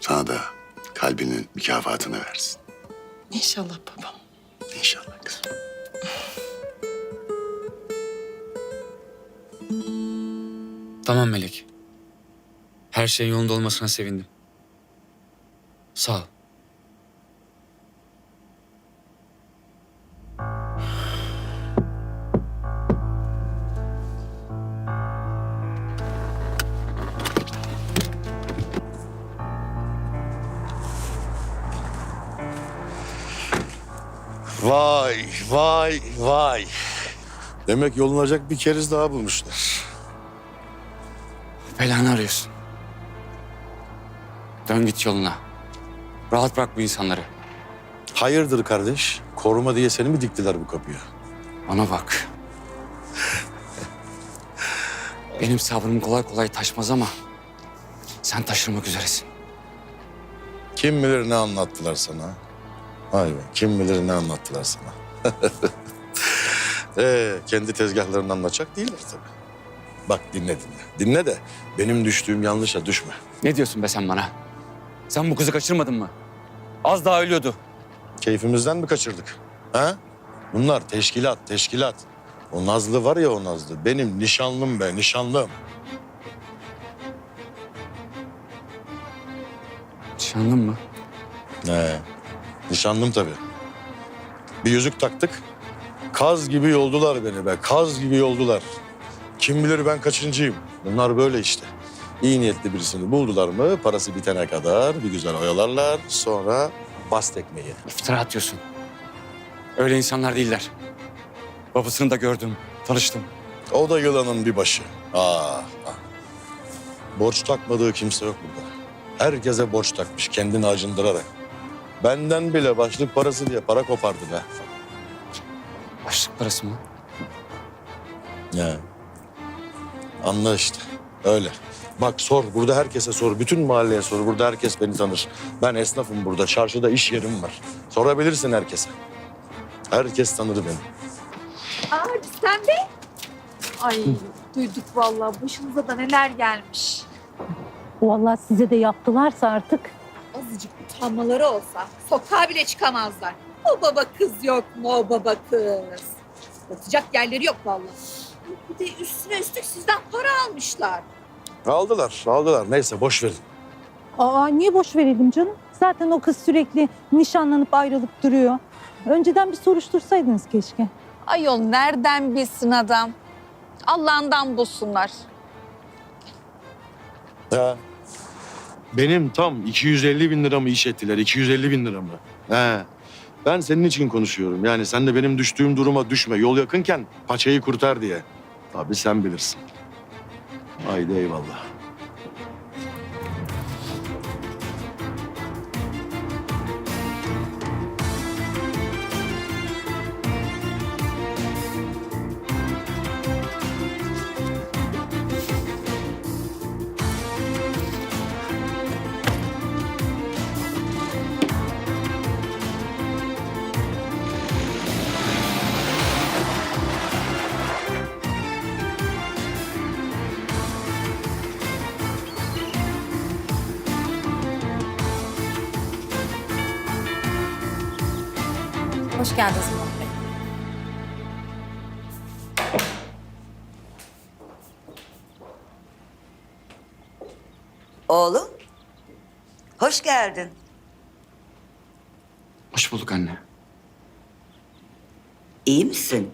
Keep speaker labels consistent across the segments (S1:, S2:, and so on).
S1: sana da kalbinin mükafatını versin.
S2: İnşallah babam.
S1: İnşallah kızım.
S3: Tamam Melek. Her şeyin yolunda olmasına sevindim. Sağ ol.
S1: Vay vay vay. Demek yolunacak bir keriz daha bulmuşlar.
S3: Belanı arıyorsun. Dön git yoluna. Rahat bırak bu insanları.
S1: Hayırdır kardeş? Koruma diye seni mi diktiler bu kapıya?
S3: Bana bak. Benim sabrım kolay kolay taşmaz ama sen taşırmak üzeresin.
S1: Kim bilir ne anlattılar sana? Vay be, kim bilir ne anlattılar sana? ee, kendi tezgahlarını anlatacak değiller tabii. Bak dinle dinle. Dinle de benim düştüğüm yanlışa düşme.
S3: Ne diyorsun be sen bana? Sen bu kızı kaçırmadın mı? Az daha ölüyordu.
S1: Keyfimizden mi kaçırdık? Ha? Bunlar teşkilat, teşkilat. O Nazlı var ya o Nazlı. Benim nişanlım be, nişanlım.
S3: Nişanlın mı?
S1: He, nişanlım tabii. Bir yüzük taktık. Kaz gibi yoldular beni be, kaz gibi yoldular. Kim bilir ben kaçıncıyım. Bunlar böyle işte. İyi niyetli birisini buldular mı parası bitene kadar bir güzel oyalarlar. Sonra bas tekmeyi.
S3: İftira atıyorsun. Öyle insanlar değiller. Babasını da gördüm, tanıştım.
S1: O da yılanın bir başı. Ah, ah. Borç takmadığı kimse yok burada. Herkese borç takmış kendini acındırarak. Benden bile başlık parası diye para kopardı be.
S3: Başlık parası mı?
S1: Ya. Anla işte. Öyle. Bak sor. Burada herkese sor. Bütün mahalleye sor. Burada herkes beni tanır. Ben esnafım burada. Çarşıda iş yerim var. Sorabilirsin herkese. Herkes tanır beni.
S4: Aa Rüstem Bey. Ay duyduk vallahi başınıza da neler gelmiş.
S5: Vallahi size de yaptılarsa artık
S4: Azıcık utanmaları olsa sokağa bile çıkamazlar. O baba kız yok mu o baba kız? Yatacak yerleri yok vallahi. Bir de üstüne üstlük sizden para almışlar.
S1: Aldılar. Aldılar. Neyse boş verin.
S5: Aa niye boş verelim canım? Zaten o kız sürekli nişanlanıp ayrılıp duruyor. Önceden bir soruştursaydınız keşke.
S4: Ayol nereden bilsin adam? Allah'ından bulsunlar.
S1: Ya. Benim tam 250 bin liramı iş ettiler. 250 bin liramı. He. Ben senin için konuşuyorum. Yani sen de benim düştüğüm duruma düşme. Yol yakınken paçayı kurtar diye. Tabii sen bilirsin. Haydi eyvallah.
S6: Hoş geldiniz Murat Bey.
S7: Oğlum, hoş geldin.
S3: Hoş bulduk anne.
S7: İyi misin?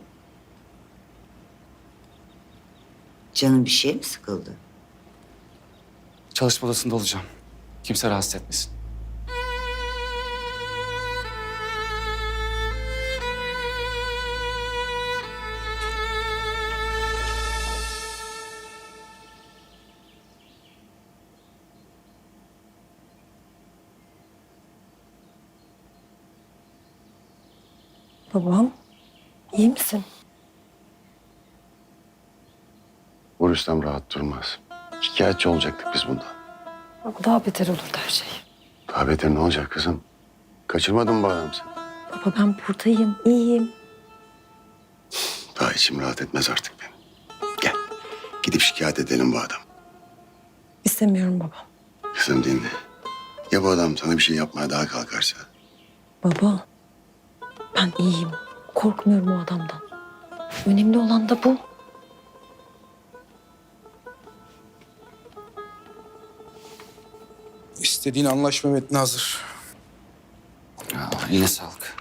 S7: Canın bir şey mi sıkıldı?
S3: Çalışma odasında olacağım. Kimse rahatsız etmesin.
S6: Babam, iyi misin?
S8: Bu Rüstem rahat durmaz. Şikayetçi olacaktık biz bundan.
S6: Bak daha beter olurdu her şey.
S8: Daha beter ne olacak kızım? Kaçırmadın mı bu adamı sen?
S6: Baba ben buradayım, iyiyim.
S8: Daha içim rahat etmez artık benim. Gel. Gidip şikayet edelim bu adam.
S6: İstemiyorum babam.
S8: Kızım dinle. Ya bu adam sana bir şey yapmaya daha kalkarsa?
S6: Baba, ben iyiyim. Korkmuyorum o adamdan. Önemli olan da bu.
S9: İstediğin anlaşma metni hazır.
S3: Ya, yine sağlık.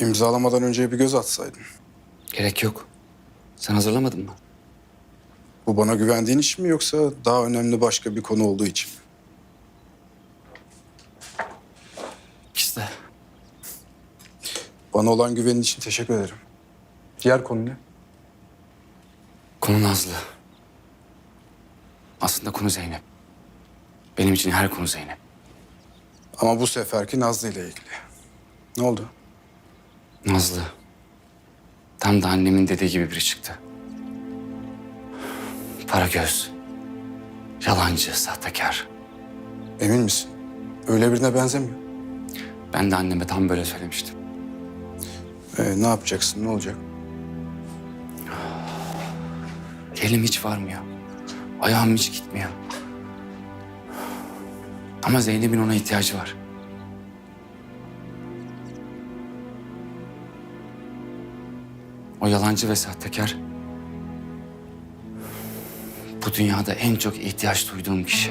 S9: İmzalamadan önce bir göz atsaydın.
S3: Gerek yok. Sen hazırlamadın mı?
S9: Bu bana güvendiğin için mi yoksa daha önemli başka bir konu olduğu için mi?
S3: İkisi de.
S9: Bana olan güvenin için teşekkür ederim. Diğer konu ne?
S3: Konu Nazlı. Aslında konu Zeynep. Benim için her konu Zeynep.
S9: Ama bu seferki Nazlı ile ilgili. Ne oldu?
S3: Nazlı. Tam da annemin dediği gibi biri çıktı. Para göz. Yalancı, sahtekar.
S9: Emin misin? Öyle birine benzemiyor.
S3: Ben de anneme tam böyle söylemiştim.
S9: Ee, ne yapacaksın? Ne olacak?
S3: Elim hiç varmıyor. Ayağım hiç gitmiyor. Ama Zeynep'in ona ihtiyacı var. O yalancı ve sahtekar... ...bu dünyada en çok ihtiyaç duyduğum kişi.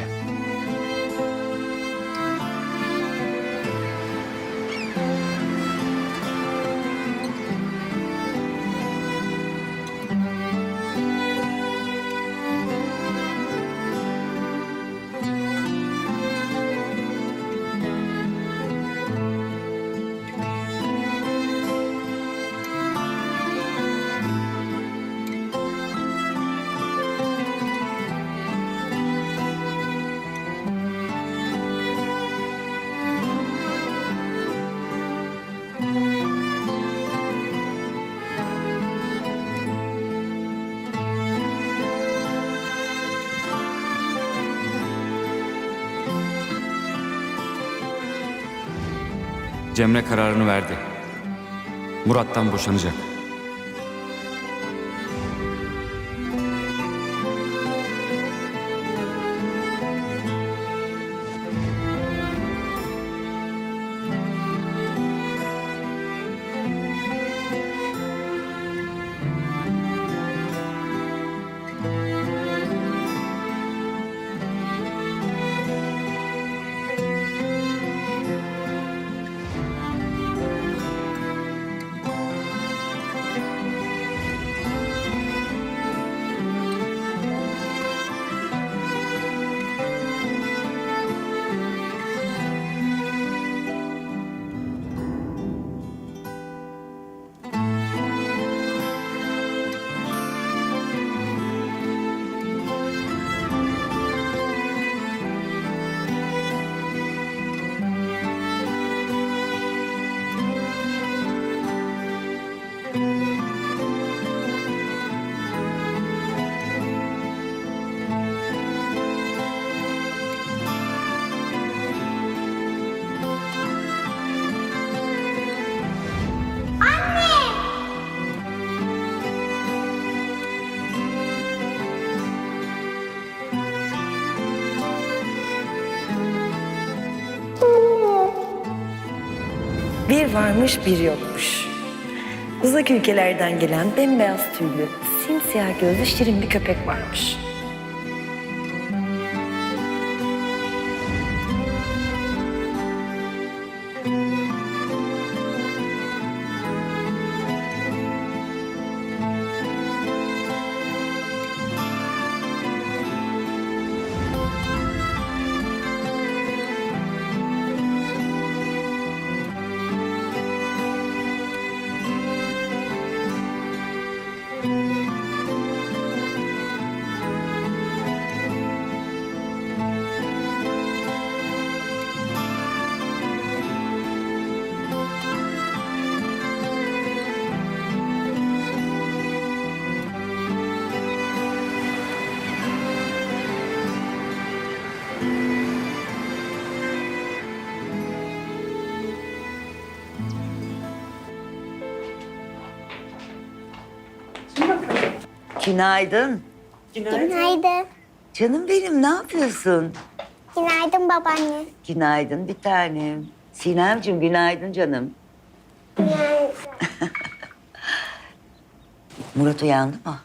S10: Cemre kararını verdi. Murat'tan boşanacak.
S11: Bir varmış bir yokmuş. Uzak ülkelerden gelen bembeyaz tüylü, simsiyah gözlü şirin bir köpek varmış.
S7: Günaydın.
S12: Günaydın.
S7: Canım benim ne yapıyorsun?
S12: Günaydın babaanne.
S7: Günaydın bir tanem. Sinemciğim günaydın canım. Murat uyandı mı?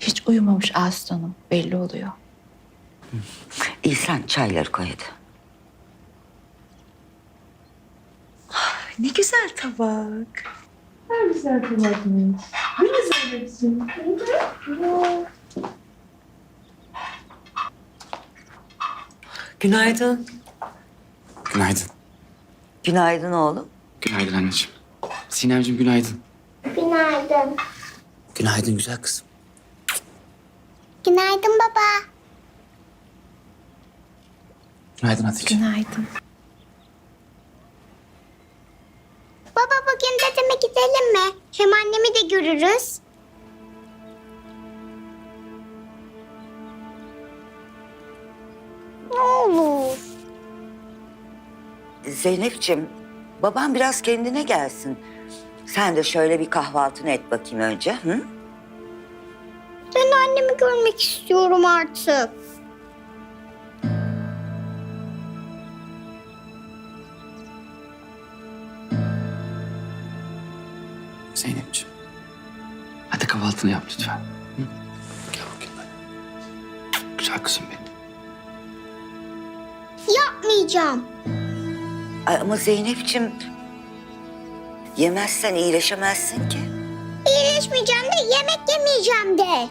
S2: Hiç uyumamış Aslanım. Belli oluyor.
S7: İyi sen çayları koy hadi.
S2: Ne güzel tabak.
S11: Günaydın.
S3: Günaydın.
S7: Günaydın oğlum.
S3: Günaydın anneciğim. Sinemciğim günaydın.
S12: Günaydın.
S3: Günaydın güzel kızım.
S12: Günaydın baba.
S3: Günaydın Hatice.
S2: Günaydın.
S12: Baba bugün gidelim mi? Hem annemi de görürüz. Ne olur.
S7: Zeynep'ciğim babam biraz kendine gelsin. Sen de şöyle bir kahvaltını et bakayım önce. Hı?
S12: Ben annemi görmek istiyorum artık.
S3: Zeynep'ciğim. Hadi kahvaltını yap lütfen. Hı? Gel bakayım hadi. Güzel kızım benim.
S12: Yapmayacağım.
S7: Ay, ama Zeynep'ciğim yemezsen iyileşemezsin ki.
S12: İyileşmeyeceğim de yemek yemeyeceğim de.